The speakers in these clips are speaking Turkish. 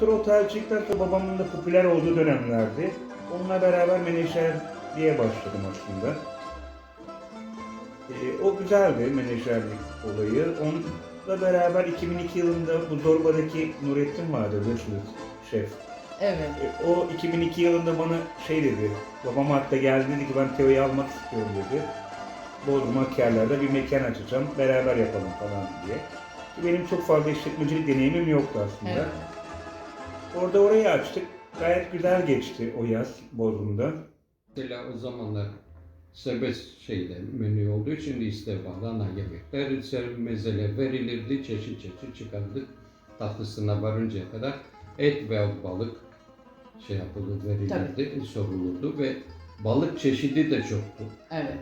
Sonra otelcilikten sonra babamın da popüler olduğu dönemlerdi. Onunla beraber menajerliğe başladım aslında. Ee, o güzeldi menajerlik olayı. Onunla beraber 2002 yılında bu Zorba'daki Nurettin vardı, Richard şef. Evet. E, O 2002 yılında bana şey dedi, babam hatta geldi dedi ki ben Teo'yu almak istiyorum dedi. Bodrum Akkerler'de bir mekan açacağım, beraber yapalım falan diye. Benim çok fazla işletmecilik deneyimim yoktu aslında. Evet. Orada orayı açtık. Gayet güzel geçti o yaz Bodrum'da. Mesela o zamanlar serbest şeyde menü olduğu için listede ana yemekler, mezeler verilirdi, çeşit çeşit çıkardık tatlısına varıncaya kadar et ve balık şey yapılır, verilirdi, sorulurdu ve balık çeşidi de çoktu. Evet.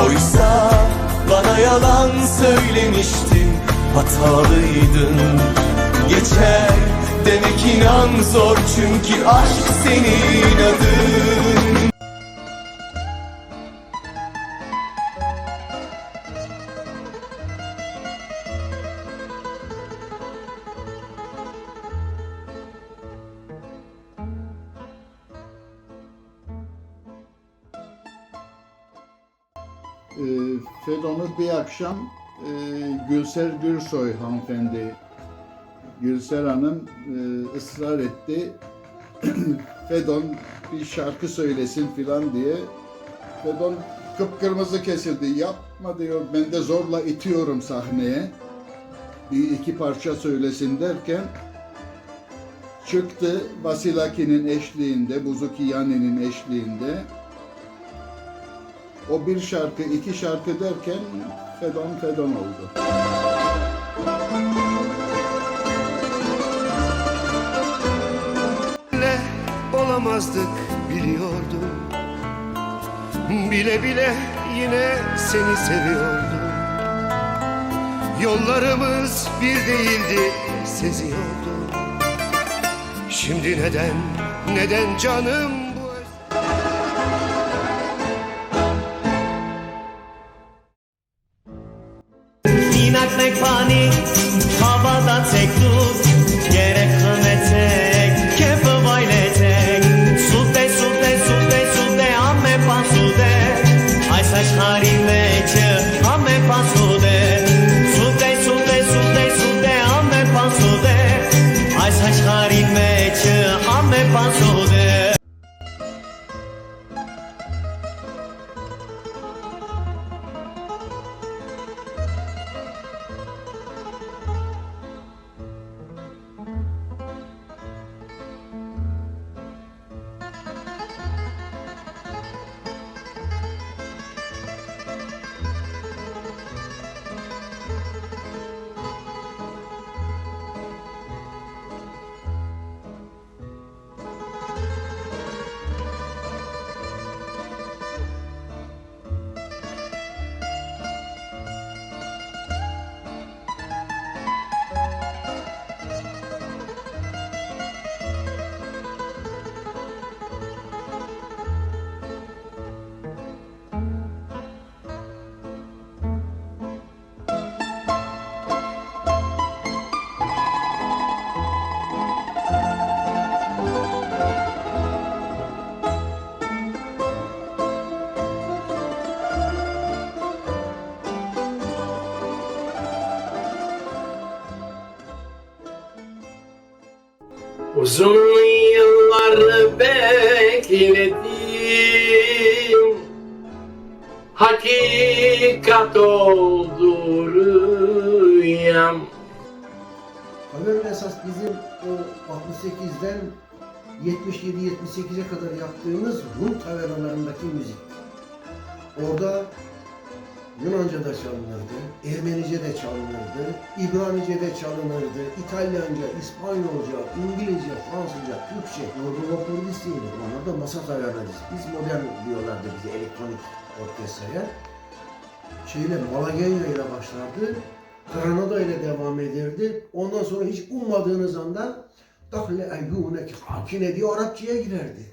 Oysa bana yalan söylemiştin Hatalıydın Geçer demek inan zor Çünkü aşk senin adın e, Fedon'u bir akşam e, Gülser Gürsoy hanımefendi, Gülser Hanım e, ısrar etti. Fedon bir şarkı söylesin filan diye. Fedon kıpkırmızı kesildi. Yapma diyor. Ben de zorla itiyorum sahneye. Bir iki parça söylesin derken çıktı Vasilaki'nin eşliğinde, Buzuki Yani'nin eşliğinde. O bir şarkı, iki şarkı derken Fedon Fedon oldu. Bile olamazdık biliyordum. Bile bile yine seni seviyordum. Yollarımız bir değildi seziyordum. Şimdi neden, neden canım bu not make funny Uzun yıllar bekledim Hakikat oldu rüyam Haberin esas bizim o 68'den 77-78'e kadar yaptığımız Rum taveralarındaki müzik. Orada Yunanca da çalınırdı, Ermenice de çalınırdı, İbranice de çalınırdı, İtalyanca, İspanyolca, İngilizce, Fransızca, Türkçe, Anadolu Kurdistiydi. Onlar da masa ayarladık. Biz modern diyorlardı bize elektronik orkestraya. Şeyle Malagenya ile başlardı. Granada ile devam ederdi. Ondan sonra hiç ummadığınız anda Dahle eyyûnek hakine diye Arapçaya girerdi.